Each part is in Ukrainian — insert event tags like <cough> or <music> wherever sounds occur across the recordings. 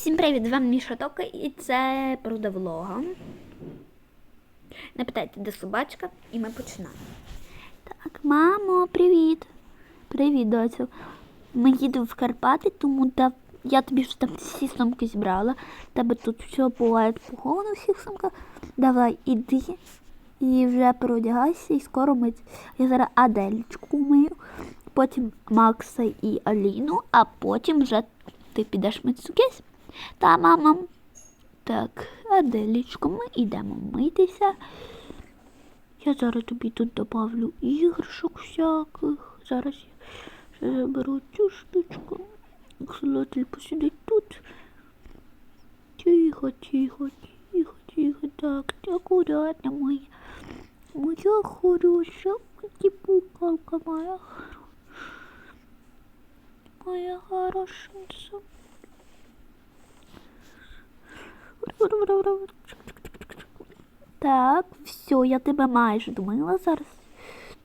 Всім привіт! З вами Міша Тока і це продавлога. Не питайте, де собачка, і ми починаємо. Так, мамо, привіт. Привіт, доцю. Ми їдемо в Карпати, тому да, я тобі ж там всі сумки зібрала. Тебе тут все буває поховано в всіх сумках. Давай, іди і вже переодягайся, і скоро ми. Я зараз Аделічку мию, потім Макса і Аліну, а потім вже ти підеш мити сукесь. Та, мама. Так, Аделічко, ми йдемо митися. Я зараз тобі тут добавлю іграшок всяких. Зараз я заберу цю штучку. Акселотель посидить тут. Тихо, тихо, тихо, тихо. Так, акуратно моя. Моя хороша, пукалка моя. Моя хорошенька. Так, все, я тебе майже думала зараз.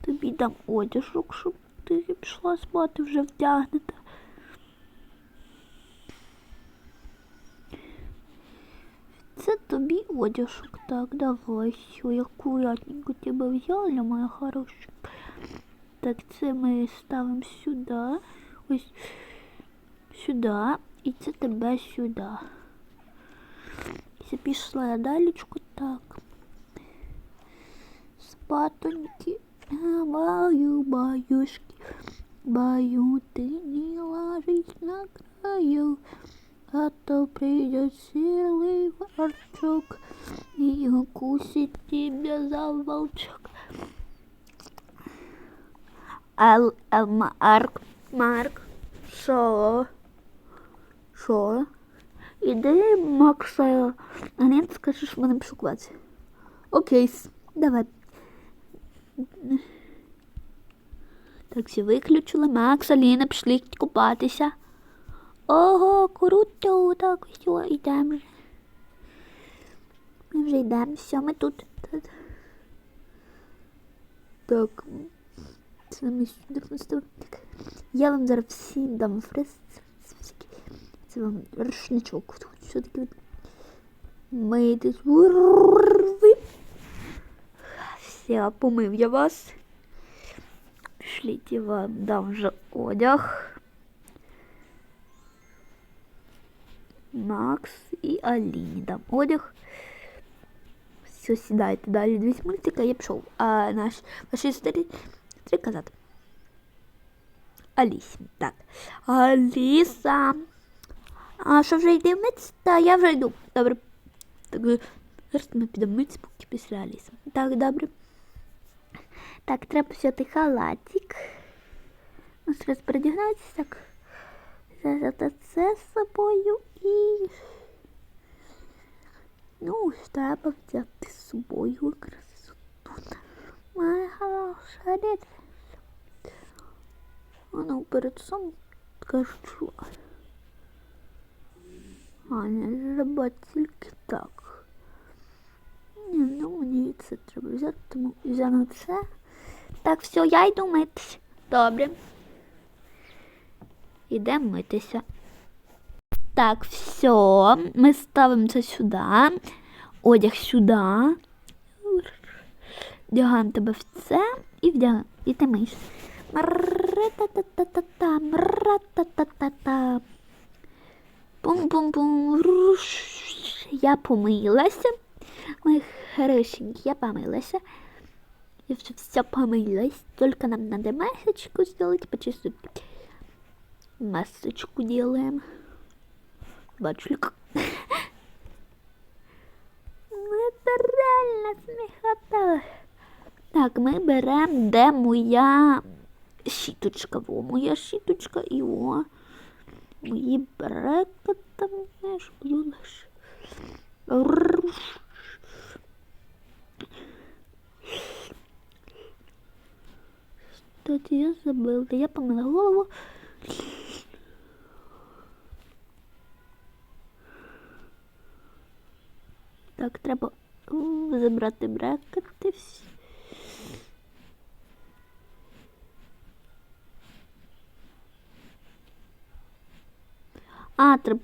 Тобі дам одяжок, щоб ти пішла спати вже вдягнута. Це тобі одяжок. Так, давай, все, я акуратненько тебе взяла, моя хороша. Так, це ми ставимо сюди. Ось сюди. І це тебе сюди. Пішла я далечку так. Спатоньки, а, баю, баюшки, баю, ты не ложись на краю, а то придет силый ворчок и укусит тебя за волчок. Ал, ал, Марк, Марк, що? Що? Іди, Макса, а не скажеш мене пошукувати. Окей, давай. Так, всі виключили. Макс, Аліна, пішли купатися. Ого, круто, так, все, йдемо. Ми вже йдемо, все, ми тут. Так. Це сюди. Так. Я вам зараз всім дам фрес. Це вам рушничок. Тут все-таки мийтесь. Урви. Все, помив я вас. Шліть я вам дам вже одяг. Макс і Аліні дам одяг. Все, сідайте далі. Дивіться мультика, я пішов. А наш ваші історії три казати. Алісі. Так. Аліса. А що вже йди митися? Та я вже йду. Добре. Так, е, зараз ми підемо митися, поки після Аліси. Так, добре. Так, треба взяти халатик. Ну, зараз передягнатися, так. Взяти це з собою і. Ну, треба взяти з собою якраз тут. Моя хороша дитина. Воно перед сном кажу. А не треба тільки так. Ні, ну мені це треба взяти, тому взяну це. Так, все, я йду митись. Добре. Йдемо митися. Так, все. Ми ставимо це сюди. Одяг сюди. Вдягаємо тебе в це і вдягаємо. І ти миєш. Мра-та-та-та-та, мра-та-та-та-та. Пум-пум-пум. руш. Я помилася. Мої хорошенькі, я помилася. Я вже все помилась. Только нам надо масочку сделать, почистить. Масочку делаем. Бачлик. Ну, это реально смехота. Так, ми беремо, де моя щіточка. Во, моя щіточка і о. Мої брекети там, знаєш, лиш. Кстати, я забыла, я помила голову. Так, треба забрати брекети всі. А, треба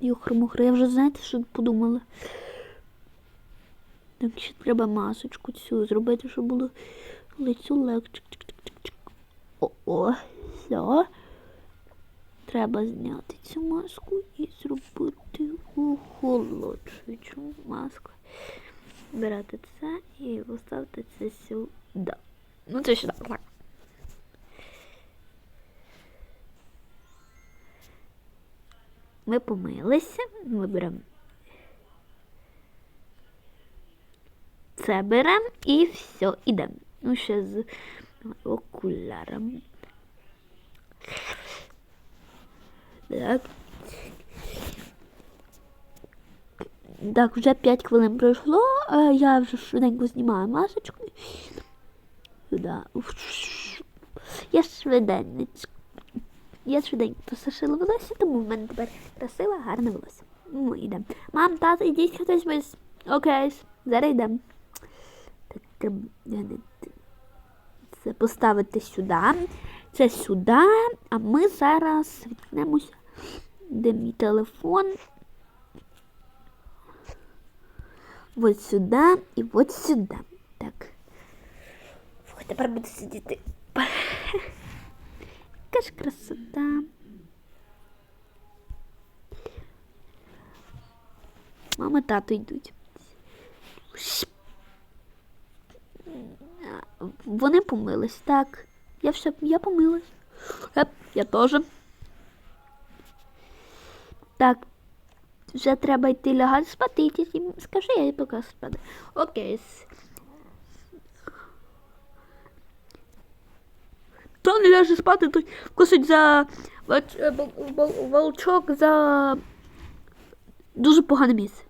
Юхри-мухри, я вже знаєте, що подумала. Так ще треба масочку цю зробити, щоб було лицю легче. О-о, все. Треба зняти цю маску і зробити охолоджуючу маску. Берете це і поставте це сюди. Ну, це сюди, так. Ми помилися, ми беремо. Це беремо і все, ідемо. Ну, ще з окулярами. Так. Так, вже 5 хвилин пройшло, а я вже швиденько знімаю масочку. Сюди. Я швиденько. Я швиденько сушила волосся, тому в мене тепер красиве, гарне волосся. Ну, йдемо. Мам, тато, йдіть хтось без. Окей, зараз йдемо. Так, це поставити сюди. Це сюди, а ми зараз відкнемося, де мій телефон. Ось сюди і от сюди. Так. Фух, тепер буду сидіти. Яка ж красота. Мама, тато йдуть. Вони помились, так. Я все, я помилась. Еп, я теж. Так. Вже треба йти лягати спати. Скажи, я поки спати. Окей. Хто не ляже спати, той косить за волч- е, волчок за дуже погане місце.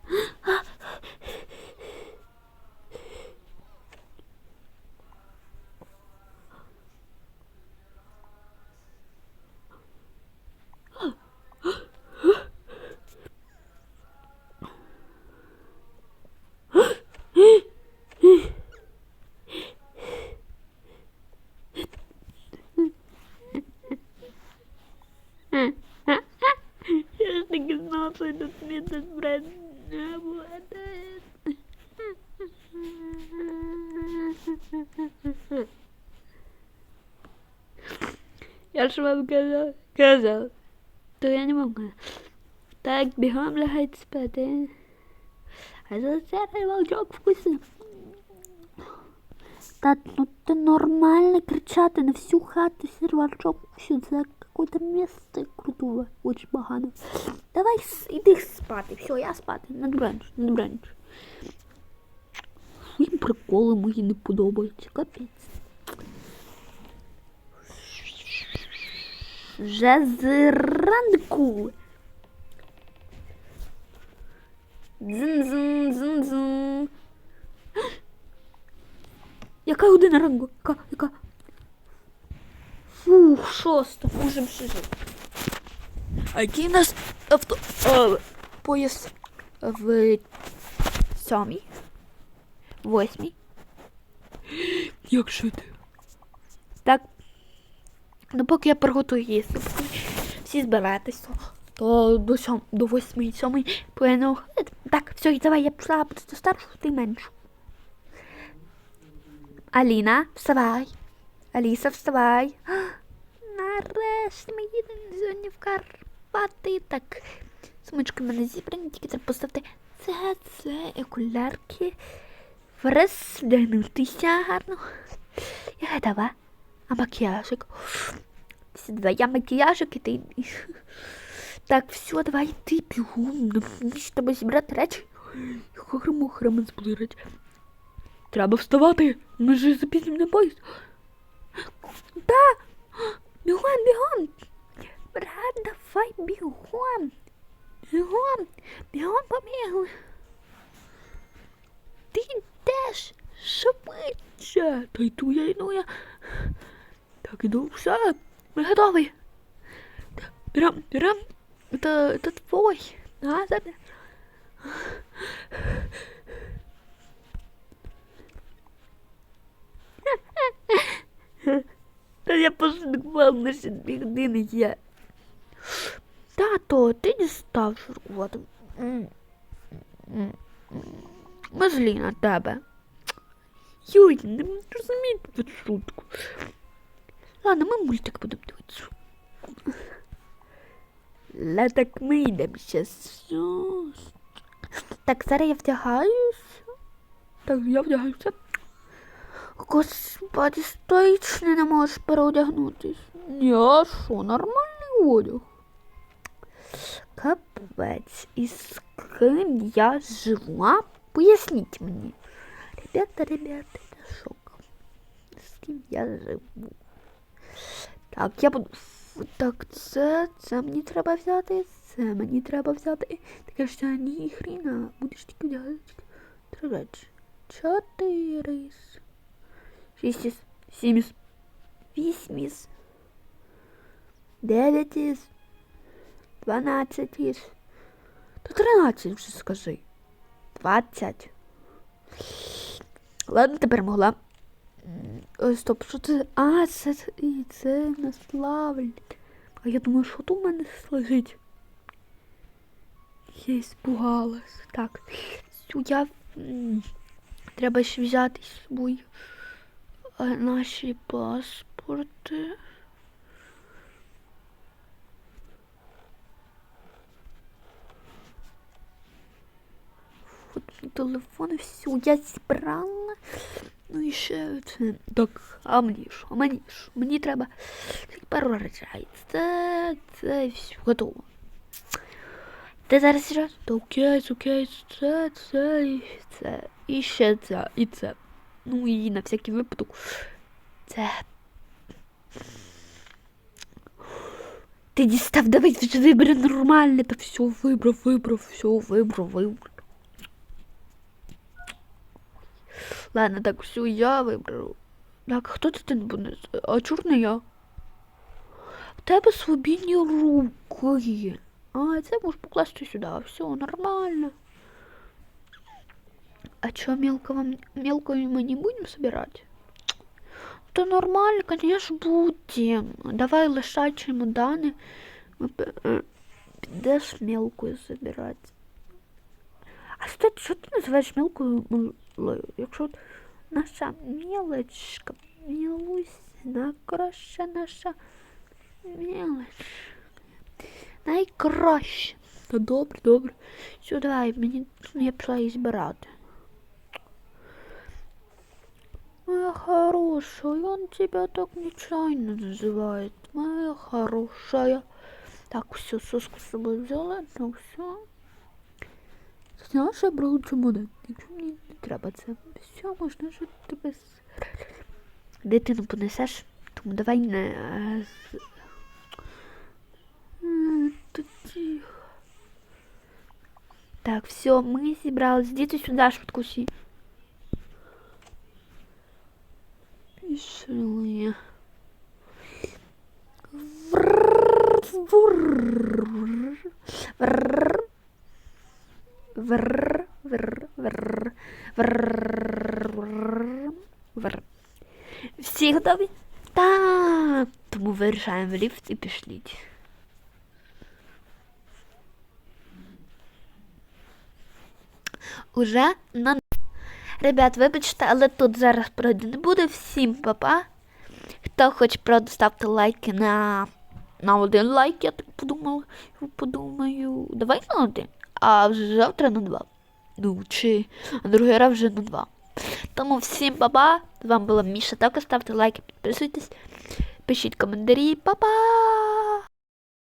Я ж таки знала, що тут місяць брат не буде. Я вам казав, казав, то я не можу. Так, бігом лягайте спати. А за це волчок вкусив. Та ну ти нормально кричати на всю хату сервачок що за какое-то место крутое, очень погано. Давай іди спати. Все, я спати. На добраніч, на добраніч. Їм приколи мої не подобаються. Капець. Вже зранку. Дзин-дзин-дзин-дзин. Яка година ранку? Яка? Яка? Фух, шоста, ще жити. А який нас авто... е, пояс в сьомій? Восьмій? Як жити? Так. Ну, поки я приготую їсти, всі збираєтесь, то, до, сьом, до восьмої, сьомої повинно ходити. Так, все, давай, я пішла просто старшу, ти меншу. Аліна, вставай. Аліса, вставай. Нарешті ми їдемо сьогодні в Карпати. Так, сумочки в мене зібрані, тільки треба поставити це, це, окулярки. Враз вдягнутися гарно. Я готова. А макіяжик? Всі два, я макіяжик і ти. <laughs> Так, все, давай йти бігом. Треба зібрати речі. Збули речі. Треба вставати. Ми ж запізнимо на поїзд. Да. Бігом, бігом. Брат, давай бігом. Бігом. Бігом побігли. Ти йдеш швидше. Та йду я, йду я. Так, іду, все. Ми готові. Берем, берем. Это, это твой. На, забер. Та я пошукував на ще дві години є. Та, то ти дістав шуркувати. М. М. М. Ми злі на тебе. Юй, не розумієте тут шутку. Ладно, ми мультик будемо дивитися. Ла так ми йдемо щас. Так, зараз я вдягаюсь. Так, я вдягаюся. Господи, стоїчно не можеш переодягнутись. Ні, а що, нормальний одяг. Капець, і з ким я жила? Поясніть мені. Ребята, ребята, це шок. З ким я живу? Так, я буду. Так, це, це мені треба взяти, це мені треба взяти. Таке ж ні хріна. Будеш тільки вдягати. Три речі. Чотири. Шість, із, сім, із, вісім, із, дев'ять, із, дванадцять, із, та тринадцять вже скажи. Двадцять. Ладно, тепер могла. Ой, стоп, що це? А, це, і це наславлять. А я думаю, що тут у мене лежить? Я іспугалась. Так, я... Треба ще взяти з собою е, наші паспорти. Телефони, все, я зібрала. Ну і ще це. Так, а мені що? А мені що? Мені треба пару речей. Це, це все готово. Ти зараз ще? Та окей, окей, це, це, і це, і ще це, і це. Ну і на всякий випадок. Це. Ти дістав, давай вже вибери нормальне, та все вибрав, вибрав, все вибрав, вибрав. <laughs> Ладно, так все я вибрав. Так, хто це не буде? А чур не я? В тебе свобідні руки. А, це можеш покласти сюди. Все нормально. А чё, мелкого, мелкую мы не будем собирать? Да нормально, конечно, будем. Давай лишай чемоданы. Ми п- е, Підеш мелкую забирати. А що, що ти називаєш мелкою малою? Якщо от наша мелочка, мілусь, найкраща наша мелоч. Найкраща. Та добре, добре. Все, давай, мені я пішла її збирати. Моя хорошая, он тебя так нечаянно называет. Моя хорошая. Так, все, соску с собой взяла, ну все. Знаєш, я брала чемодан. Якщо мені не треба це. Все, можна жити без. Дитину понесеш, тому давай не. е, Тоді. Так, все, ми зібрались. Діти сюди швидко всі. Пішли. Врррр, врррр, врррр, врррр, врррр. Всі готові? Так. Тому вирішаємо в ліфт і пішліть. Уже на Ребят, вибачте, але тут зараз пройде не буде. Всім па-па. Хто хоче, правда, ставте лайки на, на один лайк, я так подумала. Подумаю. Давай на один. А вже завтра на два. Ну, чи а другий раз вже на два. Тому всім па-па. З вами була Міша. Також ставте лайки, підписуйтесь, пишіть коментарі. Па-па!